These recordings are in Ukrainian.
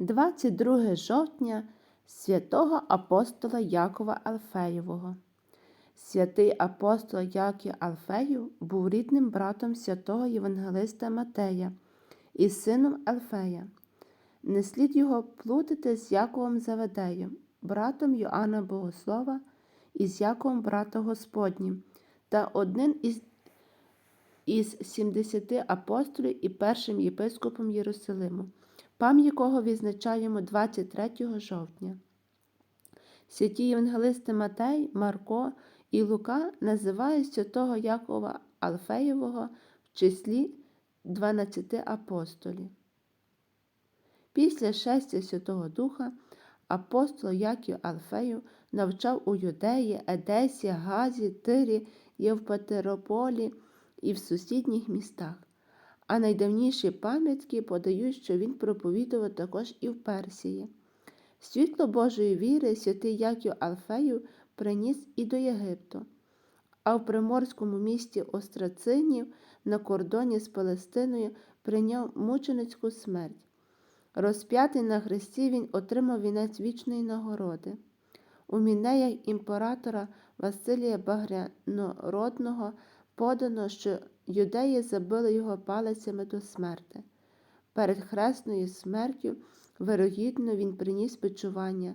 22 жовтня святого апостола Якова Алфеєвого. Святий апостол Яків Алфеїв був рідним братом святого Євангелиста Матея і сином Алфея. Не слід його плутати з Яковом Заведеєм, братом Йоанна Богослова і з Яковом брата Господнім, та одним із, із 70 апостолів і першим єпископом Єрусалиму, пам'ять якого відзначаємо 23 жовтня. Святі євангелисти Матей, Марко і Лука називають святого Якова Алфеєвого в числі 12 апостолів. Після шестя Святого Духа апостол Яків Алфею навчав у Юдеї, Едесі, Газі, Тирі, Євпатерополі і в сусідніх містах. А найдавніші пам'ятки подають, що він проповідував також і в Персії. Світло Божої віри святий Яків Алфею приніс і до Єгипту, а в приморському місті Острацинів на кордоні з Палестиною прийняв мученицьку смерть. Розп'ятий на хресті він отримав вінець вічної нагороди. У мінеях імператора Василія Багрянородного подано, що юдеї забили його палицями до смерти. Перед хресною смертю, вирогідно, він приніс бичування.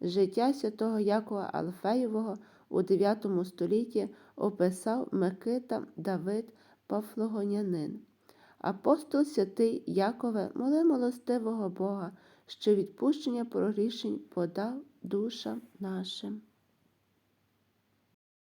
Життя святого Якова Алфеєвого у IX столітті описав Микита Давид Пафлогонянин. Апостол святий Якове, моли милостивого Бога, що відпущення прорішень подав душам нашим.